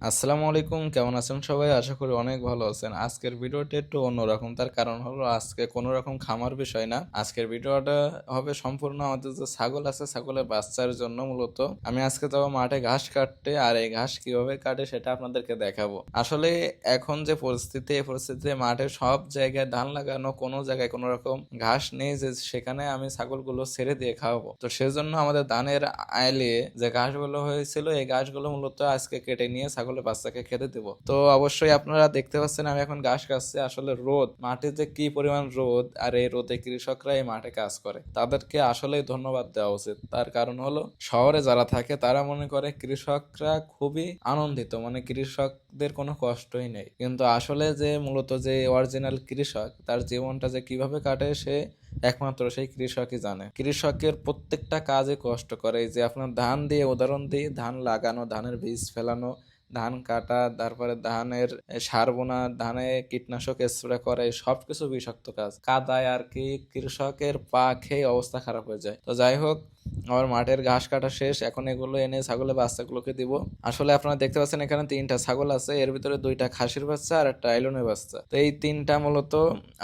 আসসালামু আলাইকুম, কেমন আছেন সবাই? আশা করি অনেক ভালো আছেন। আজকের ভিডিওটা একটু অন্যরকম। তার কারণ হলো, আজকে কোনো রকম খামার বিষয় না। আজকের ভিডিওটা হবে সম্পূর্ণ আমাদের যে ছাগল আছে, ছাগলের বাচ্চার জন্য মূলত। আমি আজকে যাব মাঠে ঘাস কাটতে, আর এই ঘাস কীভাবে কাটে সেটা আপনাদেরকে দেখাবো। আসলে এখন যে পরিস্থিতি, এই পরিস্থিতিতে মাঠে সব জায়গায় ধান লাগানো, কোনো জায়গায় কোনো রকম ঘাস নেই যে সেখানে আমি ছাগলগুলো ছেড়ে দিয়ে খাওয়াবো। তো সেজন্য আমাদের ধানের আইলে যে ঘাসগুলো হয়েছিল, এই ঘাসগুলো মূলত আজকে কেটে নিয়ে ছাগলের বাচ্চাকে খেতে দেবো। তো অবশ্যই আপনারা দেখতে পাচ্ছেন আমি এখন ঘাস কাটছি। আসলে রোদ মাটিতে কি পরিমাণ রোদ আর এই রোদে কৃষকরা এই মাঠে কাজ করে, তাদেরকে আসলেই ধন্যবাদ দেওয়া উচিত। তার কারণ হলো, শহরে যারা থাকে তারা মনে করে কৃষকরা খুবই আনন্দিত মানে কৃষকদের কোনো কষ্টই নেই। কিন্তু আসলে যে মূলত যে অরিজিনাল কৃষক, তার জীবনটা যে কীভাবে কাটে সে একমাত্র সেই কৃষকই জানে। কৃষকের প্রত্যেকটা কাজে কষ্ট করে যে আপনার ধান দিয়ে, উদাহরণ দিয়ে ধান লাগানো, ধানের বীজ ফেলানো ধান কাটা, তারপরে ধানের সার বোনা, ধানে কীটনাশক, স্প্রে করে সবকিছু বিষাক্ত কাজ। কাদায় আর কি কৃষকের পা খেয়ে অবস্থা খারাপ হয়ে যায়। তো যাই হোক আমার মাঠের ঘাস কাটা শেষ, এখন এগুলো এনে ছাগলের বাচ্চাগুলোকে দিব। আসলে আপনারা দেখতে পাচ্ছেন এখানে তিনটা ছাগল আছে, এর ভিতরে দুইটা খাসির বাচ্চা আর একটা আইলনের বাচ্চা। তো এই তিনটা মূলত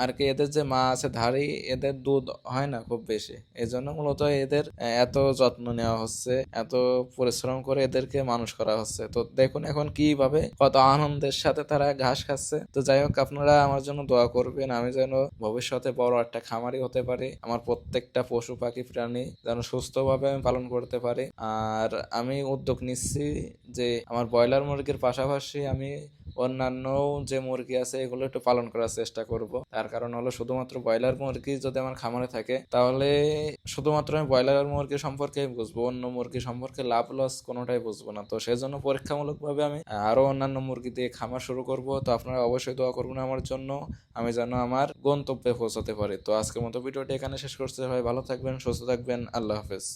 আর কি এদের যে মা আছে ধারি এদের দুধ হয় না খুব বেশি। এই জন্য মূলত এদের এত যত্ন নেওয়া হচ্ছে, এত পরিশ্রম করে এদেরকে মানুষ করা হচ্ছে। তো দেখুন এখন কীভাবে কত আনন্দের সাথে তারা ঘাস খাচ্ছে। তো যাই হোক, আপনারা আমার জন্য দোয়া করবেন, আমি যেন ভবিষ্যতে বড় একটা খামারি হতে পারি, আমার প্রত্যেকটা পশু পাখি প্রাণী যেন সুস্থভাবে আমি পালন করতে পারি। আর আমি উদ্যোগ নিচ্ছি যে আমার ব্রয়লার মুরগির পাশাপাশি আমি অন্যান্য যে মুরগি আছে, এগুলো একটু পালন করার চেষ্টা করব। তার কারণ হলো শুধুমাত্র ব্রয়লার মুরগি যদি আমার খামারে থাকে, তাহলে শুধুমাত্র আমি ব্রয়লার মুরগি সম্পর্কে বুঝব, অন্য মুরগি সম্পর্কে লাভ লস কোনোটাই বুঝব না। তো সেজন্য পরীক্ষামূলকভাবে আমি আরও অন্যান্য মুরগি দিয়ে খামার শুরু করব। তো আপনারা অবশ্যই দোয়া করবেন আমার জন্য, আমি যেন আমার গন্তব্যে পৌঁছাতে পারি। তো আজকের মতো ভিডিওটি এখানে শেষ করতে হয় ভালো থাকবেন, সুস্থ থাকবেন। আল্লাহ হাফেজ।